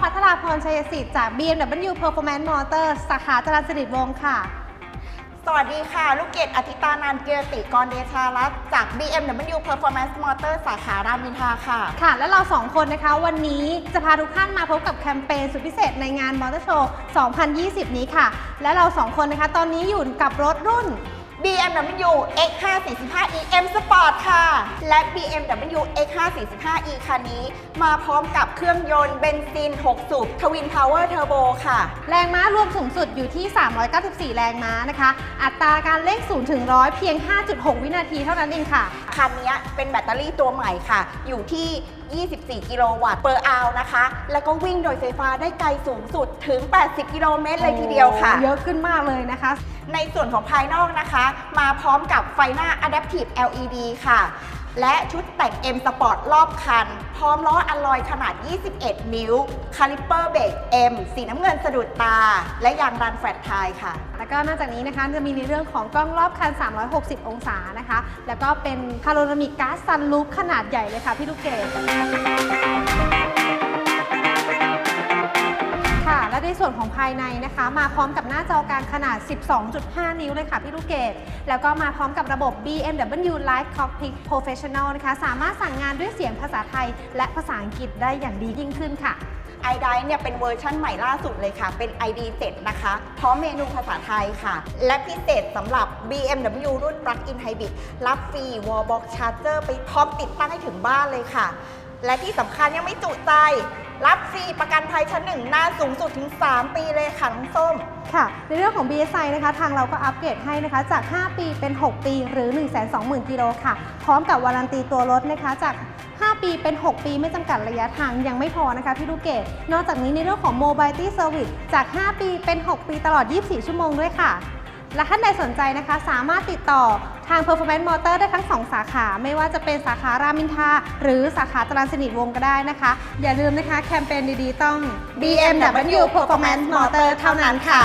พัทธาพรชัยสิทธิ์จาก BMW Performance Motor สาขาจรัญสนิทวงศ์ค่ะ สวัสดีค่ะ ลูกเกดอธิตานานเกียรติกรเดชารัตน์จาก BMW Performance Motor สาขารามอินทราค่ะ ค่ะ และเราสองคนนะคะ วันนี้จะพาทุกท่านมาพบกับแคมเปญสุดพิเศษในงานมอเตอร์โชว์ 2020 นี้ค่ะ และเราสองคนนะคะ ตอนนี้อยู่กับรถรุ่น BMW X545e M Sport ค่ะ และ BMW X545e คันนี้ มาพร้อมกับเครื่องยนต์เบนซิน 6 สูบ Twin Power Turbo ค่ะ แรงม้ารวมสูงสุดอยู่ที่ 394 แรงม้านะคะ อัตราการเร่ง0ถึง100 เพียง 5.6 วินาทีเท่านั้นเองค่ะ คันนี้เป็นแบตเตอรี่ตัวใหม่ค่ะ อยู่ที่24 กิโลวัตต์เปอร์อาวนะคะ แล้วก็วิ่งโดยไฟฟ้าได้ไกลสูงสุดถึง 80 กิโลเมตรเลยทีเดียวค่ะ เยอะขึ้นมากเลยนะคะ ในส่วนของภายนอกนะคะ มาพร้อมกับไฟหน้า Adaptive LED ค่ะ และชุดแต่ง M Sport รอบคัน พร้อมล้ออลลอยขนาด 21 นิ้ว คาลิปเปอร์เบรก M สีน้ำเงินสะดุดตา และยางรันแฟลตไทยค่ะ แล้วก็นอกจากนี้นะคะจะมีในเรื่องของกล้องรอบคัน 360 องศานะคะ แล้วก็เป็นพาโรนามิกกาซซันลูปขนาดใหญ่เลยค่ะพี่ลูกเกด ส่วนของภายในนะคะ มาพร้อมกับหน้าจอกางขนาด 12.5 นิ้วเลยค่ะพี่ลูกเกดแล้วก็มาพร้อมกับระบบ BMW Live Cockpit Professional นะคะ สามารถสั่งงานด้วยเสียงภาษาไทย และภาษาอังกฤษได้อย่างดียิ่งขึ้นค่ะ i d i เนี่ยเป็นเวอร์ชั่นใหม่ล่าสุดเลยค่ะ เป็น ID 7นะคะ พร้อมเมนูภาษาไทยค่ะ และพิเศษสำหรับ BMW รุ่น Plug-in Hybrid รับฟรี Wallbox Charger ไปพร้อมติดตั้งให้ถึงบ้านเลยค่ะ และที่สำคัญยังไม่จุใจ รับฟรีประกันภัยชั้นหนึ่งนานสูงสุดถึง 3 ปีเลยค่ะน้องส้ม ค่ะ ในเรื่องของ BSI นะคะ ทางเราก็อัปเกรดให้นะคะ จาก 5 ปีเป็น 6 ปี หรือ 120,000 กิโลค่ะ พร้อมกับวารันตีตัวรถนะคะ จาก 5 ปีเป็น 6 ปีไม่จำกัดระยะทางยังไม่พอนะคะพี่ลูกเกดนอกจากนี้ในเรื่องของ Mobility Service จาก 5 ปีเป็น 6 ปีตลอด 24 ชั่วโมงด้วยค่ะ และท่านใดสนใจนะคะ สามารถติดต่อทาง Performance Motor ได้ทั้ง 2 สาขา ไม่ว่าจะเป็นสาขารามอินทราหรือสาขาตรานสนิทวงก็ได้นะคะ อย่าลืมนะคะ แคมเปญดีๆต้อง BMW Performance Motor เท่านั้นค่ะ